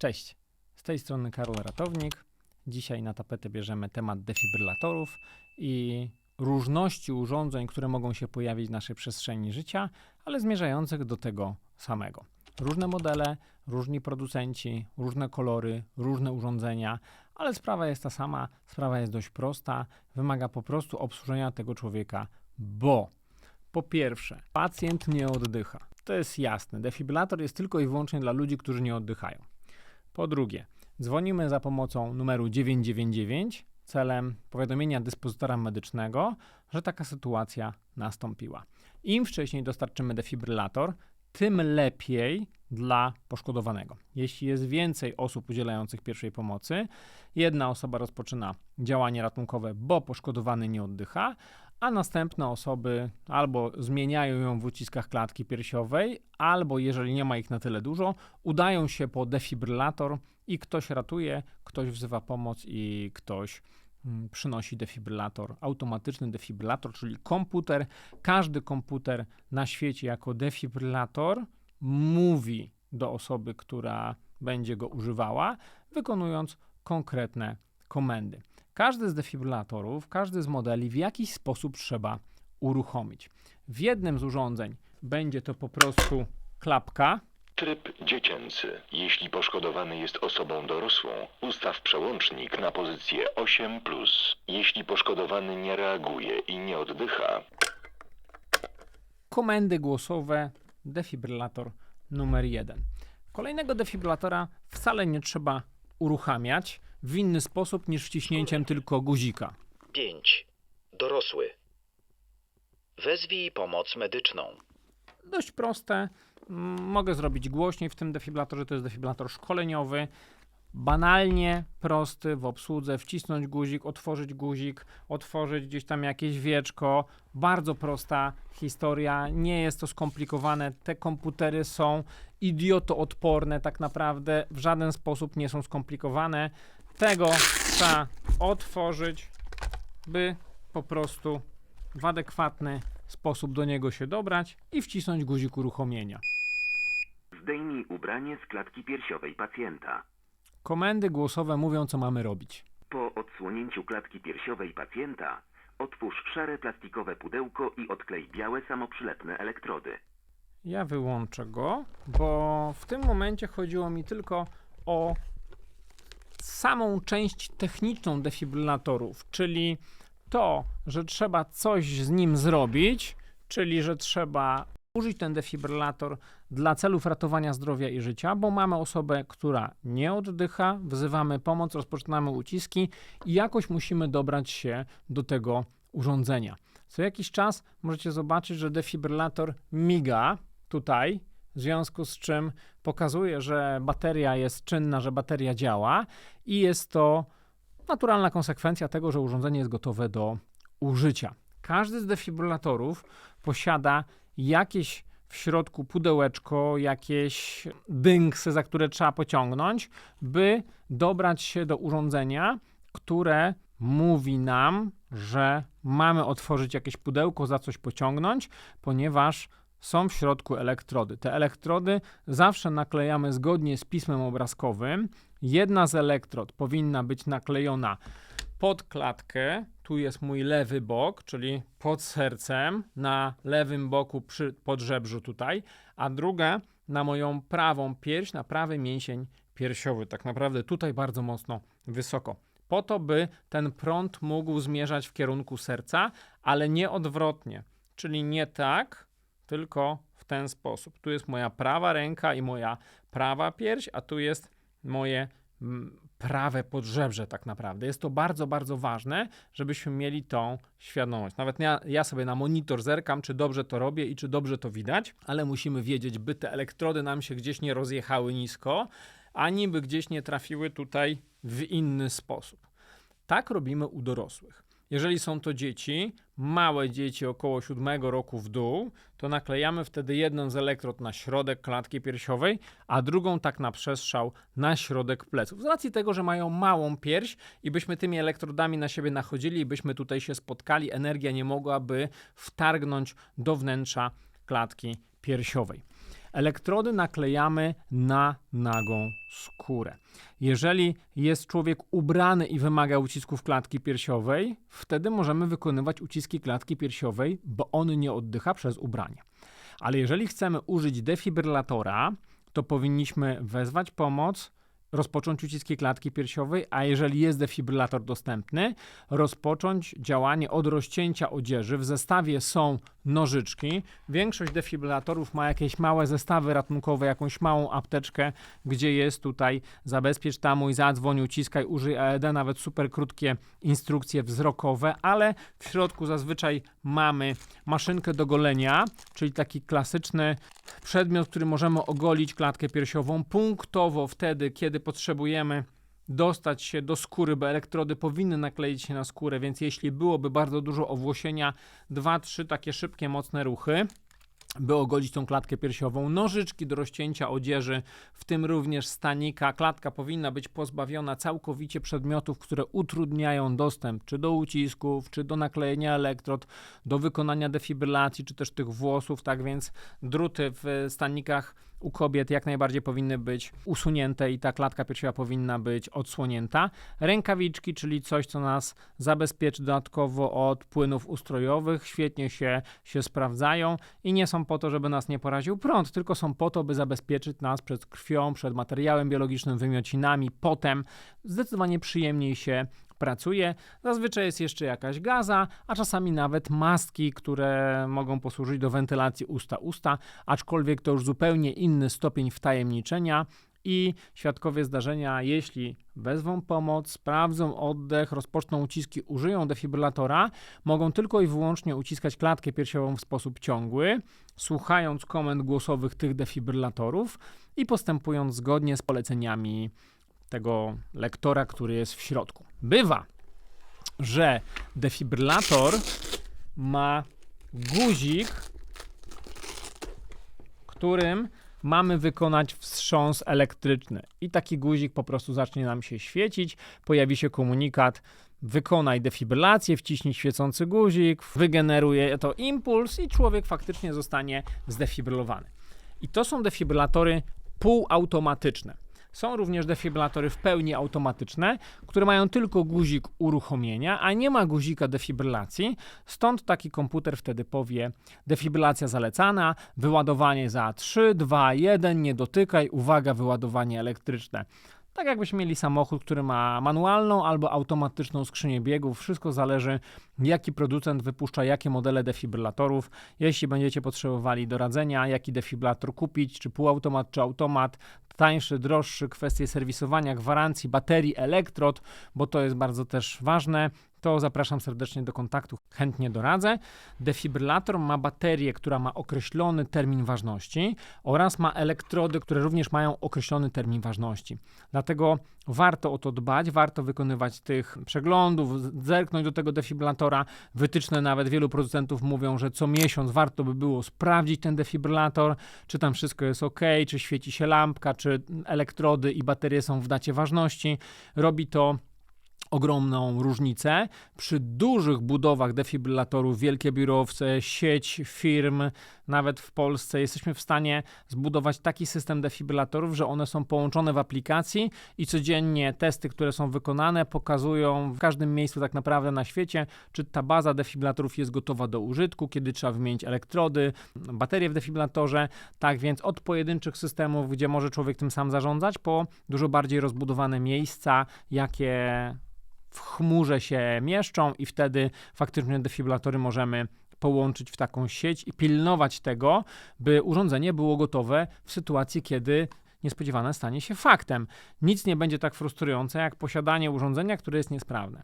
Cześć, z tej strony Karol Ratownik. Dzisiaj na tapetę bierzemy temat defibrylatorów i różności urządzeń, które mogą się pojawić w naszej przestrzeni życia, ale zmierzających do tego samego. Różne modele, różni producenci, różne kolory, różne urządzenia, ale sprawa jest ta sama, sprawa jest dość prosta, wymaga po prostu obsłużenia tego człowieka, bo po pierwsze, pacjent nie oddycha. To jest jasne. Defibrylator jest tylko i wyłącznie dla ludzi, którzy nie oddychają. Po drugie, dzwonimy za pomocą numeru 999 celem powiadomienia dyspozytora medycznego, że taka sytuacja nastąpiła. Im wcześniej dostarczymy defibrylator, tym lepiej dla poszkodowanego. Jeśli jest więcej osób udzielających pierwszej pomocy, jedna osoba rozpoczyna działanie ratunkowe, bo poszkodowany nie oddycha, a następne osoby albo zmieniają ją w uciskach klatki piersiowej, albo jeżeli nie ma ich na tyle dużo, udają się po defibrylator i ktoś ratuje, ktoś wzywa pomoc i ktoś mm, przynosi defibrylator, automatyczny defibrylator, czyli komputer. Każdy komputer na świecie jako defibrylator mówi do osoby, która będzie go używała, wykonując konkretne komendy. Każdy z defibrylatorów, każdy z modeli w jakiś sposób trzeba uruchomić. W jednym z urządzeń będzie to po prostu klapka, Tryb dziecięcy. Jeśli poszkodowany jest osobą dorosłą, ustaw przełącznik na pozycję 8. Jeśli poszkodowany nie reaguje i nie oddycha, komendy głosowe, defibrylator numer jeden. Kolejnego defibrylatora wcale nie trzeba uruchamiać w inny sposób niż wciśnięciem tylko guzika. 5. Dorosły. Wezwij pomoc medyczną. Dość proste. Mogę zrobić głośniej w tym defibrylatorze. To jest defibrylator szkoleniowy. Banalnie prosty w obsłudze. Wcisnąć guzik, otworzyć guzik, otworzyć gdzieś tam jakieś wieczko. Bardzo prosta historia. Nie jest to skomplikowane. Te komputery są idiotoodporne tak naprawdę. W żaden sposób nie są skomplikowane. Tego trzeba otworzyć, by po prostu w adekwatny sposób do niego się dobrać i wcisnąć guzik uruchomienia. Zdejmij ubranie z klatki piersiowej pacjenta. Komendy głosowe mówią, co mamy robić. Po odsłonięciu klatki piersiowej pacjenta otwórz szare plastikowe pudełko i odklej białe samoprzylepne elektrody. Ja wyłączę go, bo w tym momencie chodziło mi tylko o samą część techniczną defibrylatorów, czyli to, że trzeba coś z nim zrobić, czyli że trzeba użyć ten defibrylator dla celów ratowania zdrowia i życia, bo mamy osobę, która nie oddycha, wzywamy pomoc, rozpoczynamy uciski i jakoś musimy dobrać się do tego urządzenia. Co jakiś czas możecie zobaczyć, że defibrylator miga tutaj, w związku z czym pokazuje, że bateria jest czynna, że bateria działa i jest to naturalna konsekwencja tego, że urządzenie jest gotowe do użycia. Każdy z defibrylatorów posiada jakieś w środku pudełeczko, jakieś dynksy, za które trzeba pociągnąć, by dobrać się do urządzenia, które mówi nam, że mamy otworzyć jakieś pudełko, za coś pociągnąć, ponieważ są w środku elektrody. Te elektrody zawsze naklejamy zgodnie z pismem obrazkowym. Jedna z elektrod powinna być naklejona pod klatkę, tu jest mój lewy bok, czyli pod sercem, na lewym boku przy podżebrzu tutaj, a druga na moją prawą pierś, na prawy mięsień piersiowy, tak naprawdę tutaj bardzo mocno wysoko. Po to, by ten prąd mógł zmierzać w kierunku serca, ale nie odwrotnie, czyli nie tak, tylko w ten sposób. Tu jest moja prawa ręka i moja prawa pierś, a tu jest moje prawe podżebrze tak naprawdę. Jest to bardzo, bardzo ważne, żebyśmy mieli tą świadomość. Nawet ja, ja sobie na monitor zerkam, czy dobrze to robię i czy dobrze to widać, ale musimy wiedzieć, by te elektrody nam się gdzieś nie rozjechały nisko, ani by gdzieś nie trafiły tutaj w inny sposób. Tak robimy u dorosłych. Jeżeli są to dzieci, małe dzieci około 7 roku w dół, to naklejamy wtedy jedną z elektrod na środek klatki piersiowej, a drugą tak na przestrzał na środek pleców. Z racji tego, że mają małą pierś i byśmy tymi elektrodami na siebie nachodzili i byśmy tutaj się spotkali, energia nie mogłaby wtargnąć do wnętrza klatki piersiowej. Elektrody naklejamy na nagą skórę. Jeżeli jest człowiek ubrany i wymaga ucisków klatki piersiowej, wtedy możemy wykonywać uciski klatki piersiowej, bo on nie oddycha przez ubranie. Ale jeżeli chcemy użyć defibrylatora, to powinniśmy wezwać pomoc, rozpocząć uciski klatki piersiowej, a jeżeli jest defibrylator dostępny, rozpocząć działanie od rozcięcia odzieży. W zestawie są nożyczki. Większość defibrylatorów ma jakieś małe zestawy ratunkowe, jakąś małą apteczkę, gdzie jest tutaj zabezpiecz tamuj, zadzwoń, uciskaj, użyj AED, nawet super krótkie instrukcje wzrokowe, ale w środku zazwyczaj mamy maszynkę do golenia, czyli taki klasyczny przedmiot, który możemy ogolić klatkę piersiową punktowo wtedy, kiedy potrzebujemy dostać się do skóry, bo elektrody powinny nakleić się na skórę, więc jeśli byłoby bardzo dużo owłosienia, dwa, trzy takie szybkie, mocne ruchy, by ogolić tą klatkę piersiową. Nożyczki do rozcięcia odzieży, w tym również stanika. Klatka powinna być pozbawiona całkowicie przedmiotów, które utrudniają dostęp czy do ucisków, czy do naklejenia elektrod, do wykonania defibrylacji, czy też tych włosów. Tak więc druty w stanikach u kobiet jak najbardziej powinny być usunięte i ta klatka piersiowa powinna być odsłonięta. Rękawiczki, czyli coś, co nas zabezpieczy dodatkowo od płynów ustrojowych, świetnie się, się sprawdzają i nie są po to, żeby nas nie poraził prąd, tylko są po to, by zabezpieczyć nas przed krwią, przed materiałem biologicznym, wymiocinami, potem zdecydowanie przyjemniej się pracuje. Zazwyczaj jest jeszcze jakaś gaza, a czasami nawet maski, które mogą posłużyć do wentylacji usta-usta, aczkolwiek to już zupełnie inny stopień wtajemniczenia. I świadkowie zdarzenia, jeśli wezwą pomoc, sprawdzą oddech, rozpoczną uciski, użyją defibrylatora, mogą tylko i wyłącznie uciskać klatkę piersiową w sposób ciągły, słuchając komend głosowych tych defibrylatorów i postępując zgodnie z poleceniami tego lektora, który jest w środku. Bywa, że defibrylator ma guzik, którym mamy wykonać wstrząs elektryczny. I taki guzik po prostu zacznie nam się świecić, pojawi się komunikat wykonaj defibrylację, wciśnij świecący guzik, wygeneruje to impuls i człowiek faktycznie zostanie zdefibrylowany. I to są defibrylatory półautomatyczne. Są również defibrylatory w pełni automatyczne, które mają tylko guzik uruchomienia, a nie ma guzika defibrylacji. Stąd taki komputer wtedy powie: defibrylacja zalecana, wyładowanie za 3, 2, 1, nie dotykaj, uwaga, wyładowanie elektryczne. Tak jakbyśmy mieli samochód, który ma manualną albo automatyczną skrzynię biegów. Wszystko zależy, jaki producent wypuszcza jakie modele defibrylatorów. Jeśli będziecie potrzebowali doradzenia, jaki defibrylator kupić, czy półautomat, czy automat, tańszy, droższy, kwestie serwisowania, gwarancji, baterii, elektrod, bo to jest bardzo też ważne, to zapraszam serdecznie do kontaktu, chętnie doradzę. Defibrylator ma baterię, która ma określony termin ważności oraz ma elektrody, które również mają określony termin ważności. Dlatego warto o to dbać, warto wykonywać tych przeglądów, zerknąć do tego defibrylatora. Wytyczne nawet wielu producentów mówią, że co miesiąc warto by było sprawdzić ten defibrylator, czy tam wszystko jest ok, czy świeci się lampka, czy elektrody i baterie są w dacie ważności. Robi to ogromną różnicę. Przy dużych budowach defibrylatorów, wielkie biurowce, sieć firm, nawet w Polsce, jesteśmy w stanie zbudować taki system defibrylatorów, że one są połączone w aplikacji i codziennie testy, które są wykonane, pokazują w każdym miejscu tak naprawdę na świecie, czy ta baza defibrylatorów jest gotowa do użytku, kiedy trzeba wymienić elektrody, baterie w defibrylatorze. Tak więc od pojedynczych systemów, gdzie może człowiek tym sam zarządzać, po dużo bardziej rozbudowane miejsca, jakie w chmurze się mieszczą i wtedy faktycznie defibrylatory możemy połączyć w taką sieć i pilnować tego, by urządzenie było gotowe w sytuacji, kiedy niespodziewane stanie się faktem. Nic nie będzie tak frustrujące jak posiadanie urządzenia, które jest niesprawne.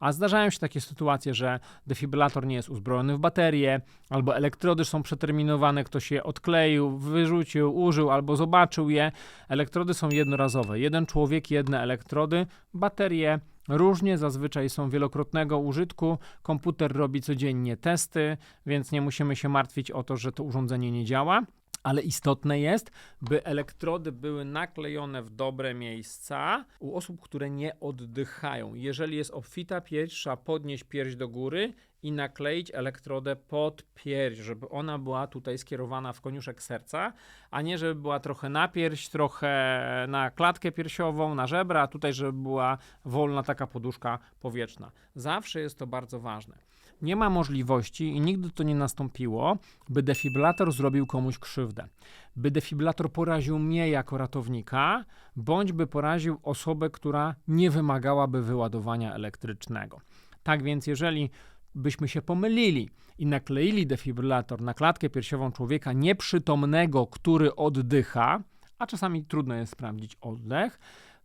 A zdarzają się takie sytuacje, że defibrylator nie jest uzbrojony w baterię, albo elektrody są przeterminowane, ktoś je odkleił, wyrzucił, użył albo zobaczył je. Elektrody są jednorazowe. Jeden człowiek, jedne elektrody, baterie różnie, zazwyczaj są wielokrotnego użytku. Komputer robi codziennie testy, więc nie musimy się martwić o to, że to urządzenie nie działa. Ale istotne jest, by elektrody były naklejone w dobre miejsca u osób, które nie oddychają. Jeżeli jest obfita pierś, trzeba podnieść pierś do góry i nakleić elektrodę pod pierś, żeby ona była tutaj skierowana w koniuszek serca, a nie żeby była trochę na pierś, trochę na klatkę piersiową, na żebra, a tutaj żeby była wolna taka poduszka powietrzna. Zawsze jest to bardzo ważne. Nie ma możliwości i nigdy to nie nastąpiło, by defibrylator zrobił komuś krzywdę. By defibrylator poraził mnie jako ratownika, bądź by poraził osobę, która nie wymagałaby wyładowania elektrycznego. Tak więc, jeżeli byśmy się pomylili i nakleili defibrylator na klatkę piersiową człowieka nieprzytomnego, który oddycha, a czasami trudno jest sprawdzić oddech,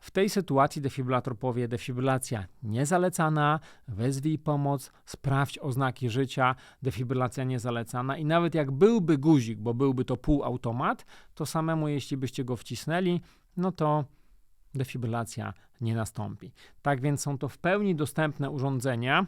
w tej sytuacji defibrylator powie defibrylacja niezalecana, wezwij pomoc, sprawdź oznaki życia, defibrylacja niezalecana i nawet jak byłby guzik, bo byłby to półautomat, to samemu jeśli byście go wcisnęli, no to defibrylacja nie nastąpi. Tak więc są to w pełni dostępne urządzenia,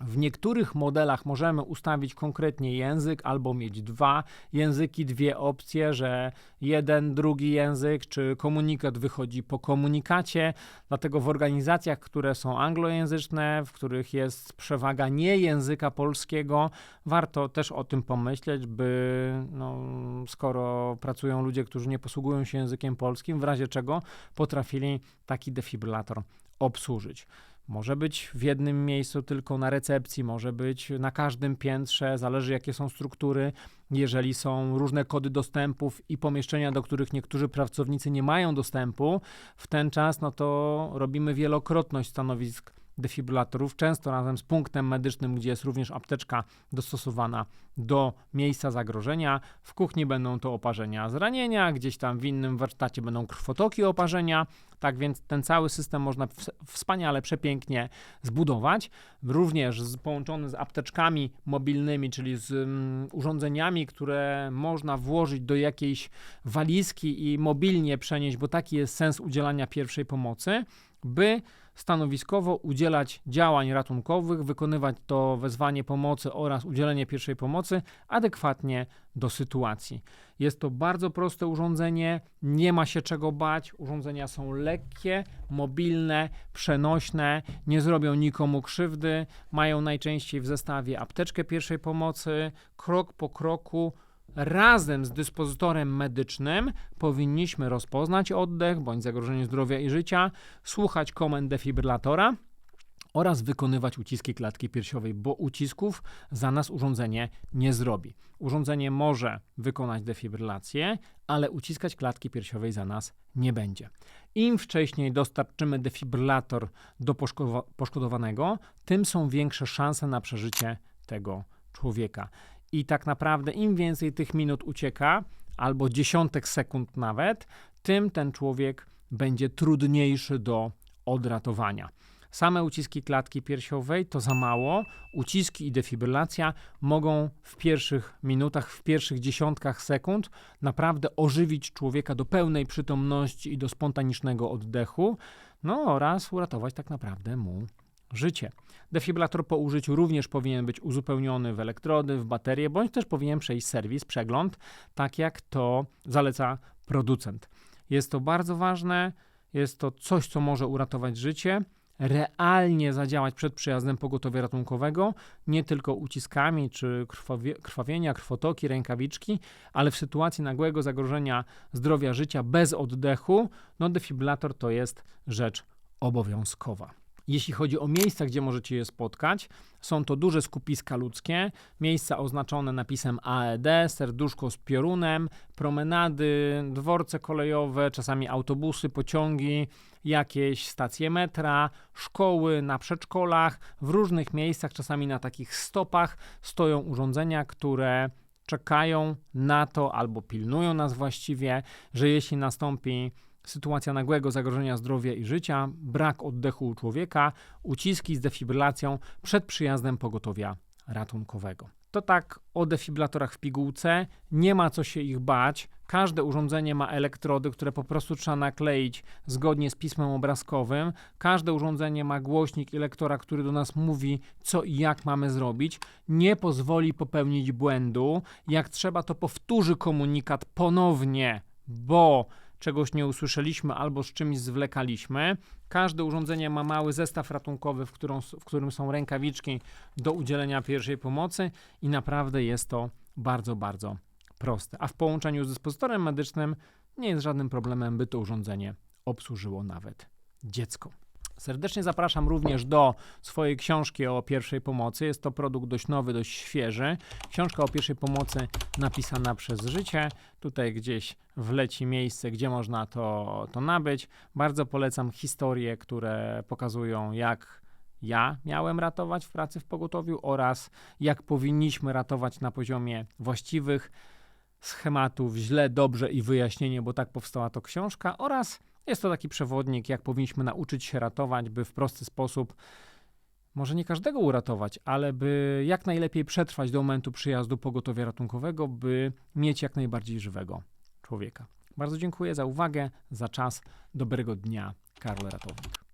w niektórych modelach możemy ustawić konkretnie język albo mieć dwa języki, dwie opcje, że jeden, drugi język czy komunikat wychodzi po komunikacie. Dlatego w organizacjach, które są anglojęzyczne, w których jest przewaga nie języka polskiego, warto też o tym pomyśleć, by no, skoro pracują ludzie, którzy nie posługują się językiem polskim, w razie czego potrafili taki defibrylator obsłużyć. Może być w jednym miejscu tylko na recepcji, może być na każdym piętrze, zależy jakie są struktury. Jeżeli są różne kody dostępów i pomieszczenia, do których niektórzy pracownicy nie mają dostępu, w ten czas no to robimy wielokrotność stanowisk defibrylatorów, często razem z punktem medycznym, gdzie jest również apteczka dostosowana do miejsca zagrożenia. W kuchni będą to oparzenia z ranienia, gdzieś tam w innym warsztacie będą krwotoki oparzenia. Tak więc ten cały system można wspaniale, przepięknie zbudować. Również połączony z apteczkami mobilnymi, czyli z um, urządzeniami, które można włożyć do jakiejś walizki i mobilnie przenieść, bo taki jest sens udzielania pierwszej pomocy, by stanowiskowo udzielać działań ratunkowych, wykonywać to wezwanie pomocy oraz udzielenie pierwszej pomocy adekwatnie do sytuacji. Jest to bardzo proste urządzenie, nie ma się czego bać. Urządzenia są lekkie, mobilne, przenośne, nie zrobią nikomu krzywdy, mają najczęściej w zestawie apteczkę pierwszej pomocy, krok po kroku razem z dyspozytorem medycznym powinniśmy rozpoznać oddech bądź zagrożenie zdrowia i życia, słuchać komend defibrylatora oraz wykonywać uciski klatki piersiowej, bo ucisków za nas urządzenie nie zrobi. Urządzenie może wykonać defibrylację, ale uciskać klatki piersiowej za nas nie będzie. Im wcześniej dostarczymy defibrylator do poszkodowanego, tym są większe szanse na przeżycie tego człowieka. I tak naprawdę im więcej tych minut ucieka, albo dziesiątek sekund nawet, tym ten człowiek będzie trudniejszy do odratowania. Same uciski klatki piersiowej to za mało. Uciski i defibrylacja mogą w pierwszych minutach, w pierwszych dziesiątkach sekund naprawdę ożywić człowieka do pełnej przytomności i do spontanicznego oddechu, no oraz uratować tak naprawdę mu życie. Defibrylator po użyciu również powinien być uzupełniony w elektrody, w baterie, bądź też powinien przejść serwis, przegląd, tak jak to zaleca producent. Jest to bardzo ważne, jest to coś, co może uratować życie, realnie zadziałać przed przyjazdem pogotowia ratunkowego, nie tylko uciskami czy krwawie, krwawienia, krwotoki, rękawiczki, ale w sytuacji nagłego zagrożenia zdrowia życia bez oddechu, no defibrylator to jest rzecz obowiązkowa. Jeśli chodzi o miejsca, gdzie możecie je spotkać, są to duże skupiska ludzkie, miejsca oznaczone napisem AED, serduszko z piorunem, promenady, dworce kolejowe, czasami autobusy, pociągi, jakieś stacje metra, szkoły, na przedszkolach. W różnych miejscach, czasami na takich stopach, stoją urządzenia, które czekają na to albo pilnują nas właściwie, że jeśli nastąpi sytuacja nagłego zagrożenia zdrowia i życia, brak oddechu u człowieka, uciski z defibrylacją przed przyjazdem pogotowia ratunkowego. To tak o defibrylatorach w pigułce. Nie ma co się ich bać. Każde urządzenie ma elektrody, które po prostu trzeba nakleić zgodnie z pismem obrazkowym. Każde urządzenie ma głośnik i lektora, który do nas mówi, co i jak mamy zrobić. Nie pozwoli popełnić błędu. Jak trzeba, to powtórzy komunikat ponownie, bo czegoś nie usłyszeliśmy albo z czymś zwlekaliśmy. Każde urządzenie ma mały zestaw ratunkowy, w, którą, w którym są rękawiczki do udzielenia pierwszej pomocy i naprawdę jest to bardzo, bardzo proste. A w połączeniu z dyspozytorem medycznym nie jest żadnym problemem, by to urządzenie obsłużyło nawet dziecko. Serdecznie zapraszam również do swojej książki o pierwszej pomocy. Jest to produkt dość nowy, dość świeży. Książka o pierwszej pomocy napisana przez życie. Tutaj gdzieś wleci miejsce, gdzie można to, to nabyć. Bardzo polecam historie, które pokazują, jak ja miałem ratować w pracy w pogotowiu oraz jak powinniśmy ratować na poziomie właściwych schematów, źle, dobrze i wyjaśnienie, bo tak powstała to książka oraz jest to taki przewodnik, jak powinniśmy nauczyć się ratować, by w prosty sposób może nie każdego uratować, ale by jak najlepiej przetrwać do momentu przyjazdu pogotowia ratunkowego, by mieć jak najbardziej żywego człowieka. Bardzo dziękuję za uwagę, za czas. Dobrego dnia. Karol Ratownik.